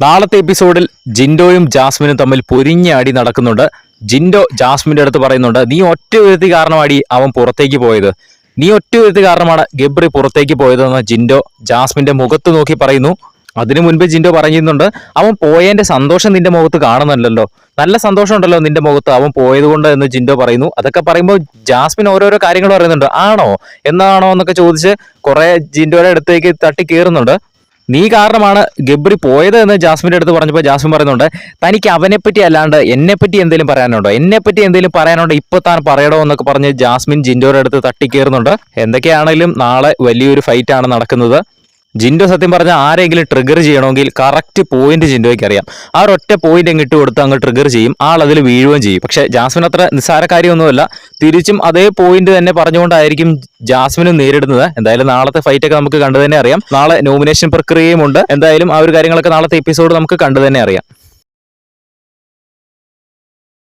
നാളത്തെ എപ്പിസോഡിൽ ജിൻഡോയും ജാസ്മിനും തമ്മിൽ പൊരിഞ്ഞ അടി നടക്കുന്നുണ്ട്. ജിൻഡോ ജാസ്മിന്റെ അടുത്ത് പറയുന്നുണ്ട് നീ ഒറ്റ ഉയർത്തി കാരണമാടി അവൻ പുറത്തേക്ക് പോയത്. നീ ഒറ്റ ഉയർത്തി കാരണമാണ് ഗബ്രി പുറത്തേക്ക് പോയതെന്ന് ജിൻഡോ ജാസ്മിന്റെ മുഖത്ത് നോക്കി പറയുന്നു. അതിനു മുൻപ് ജിൻഡോ പറയുന്നുണ്ട് അവൻ പോയതിന്റെ സന്തോഷം നിന്റെ മുഖത്ത് കാണുന്നുണ്ടല്ലോ. നല്ല സന്തോഷം ഉണ്ടല്ലോ നിന്റെ മുഖത്ത് അവൻ പോയത് കൊണ്ട് എന്ന് ജിൻഡോ പറയുന്നു. അതൊക്കെ പറയുമ്പോൾ ജാസ്മിൻ ഓരോരോ കാര്യങ്ങൾ പറയുന്നുണ്ട്. ആണോ? എന്താണോ? എന്നൊക്കെ ചോദിച്ച് കുറെ ജിൻഡോയുടെ അടുത്തേക്ക് തട്ടി കയറുന്നുണ്ട്. നീ കാരണമാണ് ഗബ്രി പോയത് എന്ന് ജാസ്മിന്റെ അടുത്ത് പറഞ്ഞപ്പോൾ ജാസ്മിൻ പറയുന്നുണ്ട് തനിക്ക് അവനെപ്പറ്റി പറ്റി അല്ലാണ്ട് എന്നെ പറ്റി എന്തെങ്കിലും പറയാനുണ്ടോ? എന്നെ പറ്റി എന്തെങ്കിലും പറയാനുണ്ടോ? ഇപ്പൊ താൻ പറയണോ? എന്നൊക്കെ പറഞ്ഞ് ജാസ്മിൻ ജിൻഡോയുടെ അടുത്ത് തട്ടിക്കേറുന്നുണ്ട്. എന്തൊക്കെയാണെങ്കിലും നാളെ വലിയൊരു ഫൈറ്റ് ആണ് നടക്കുന്നത്. ജിൻഡോ സത്യം പറഞ്ഞാൽ ആരെങ്കിലും ട്രിഗർ ചെയ്യണമെങ്കിൽ കറക്റ്റ് പോയിന്റ് ജിൻഡോയ്ക്ക് അറിയാം. ആ ഒറ്റ പോയിന്റ് അങ്ങ് ഇട്ട് കൊടുത്ത് അങ്ങ് ട്രിഗർ ചെയ്യും ആൾ അതിൽ വീഴുകയും ചെയ്യും. പക്ഷെ ജാസ്മിൻ അത്ര നിസ്സാര കാര്യമൊന്നുമല്ല. തിരിച്ചും അതേ പോയിന്റ് തന്നെ പറഞ്ഞുകൊണ്ടായിരിക്കും ജാസ്മിനും നേരിടുന്നത്. എന്തായാലും നാളത്തെ ഫൈറ്റ് ഒക്കെ നമുക്ക് കണ്ടു തന്നെ അറിയാം. നാളെ നോമിനേഷൻ പ്രക്രിയയും ഉണ്ട്. എന്തായാലും ആ ഒരു കാര്യങ്ങളൊക്കെ നാളത്തെ എപ്പിസോഡ് നമുക്ക് കണ്ടു തന്നെ അറിയാം.